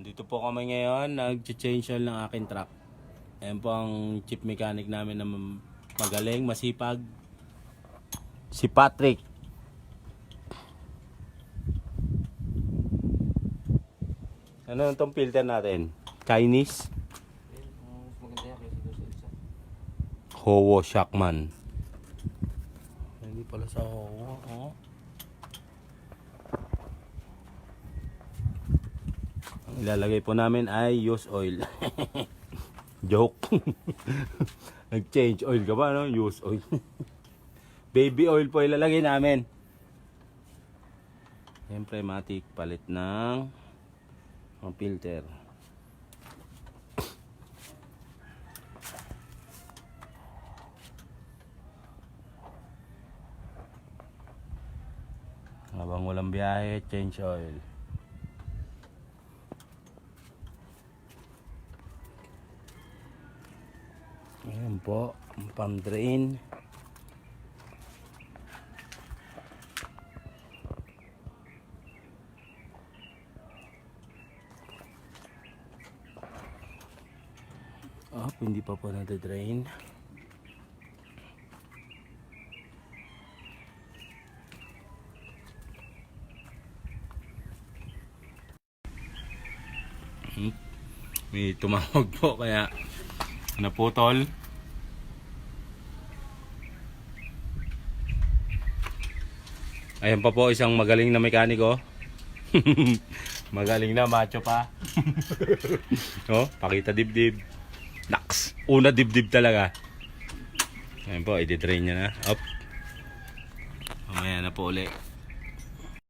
Nandito po kami ngayon, nag-change oil ng aking truck. Ayan po ang chief mechanic namin na magaling, masipag. Si Patrick. Ano itong filter natin? Chinese? Howo Shackman. Hindi pala sa Howo. Oh. Ilalagay po namin ay use oil. Joke. Nag-change oil ka ba, no? Use oil. Baby oil po ilalagay namin. Siyempre, matik palit ng ang filter. Habang walang biyahe, change oil. Ayan po, ang pang-drain. Oh, hindi pa po nade-drain. Hmm. May tumawag po kaya naputol. Ayan pa po isang magaling na mekaniko. magaling na, macho pa. oh, pakita dibdib. Naks, una dibdib talaga. Ayan po, i-drain niya na. Up. Mamaya na po ulit.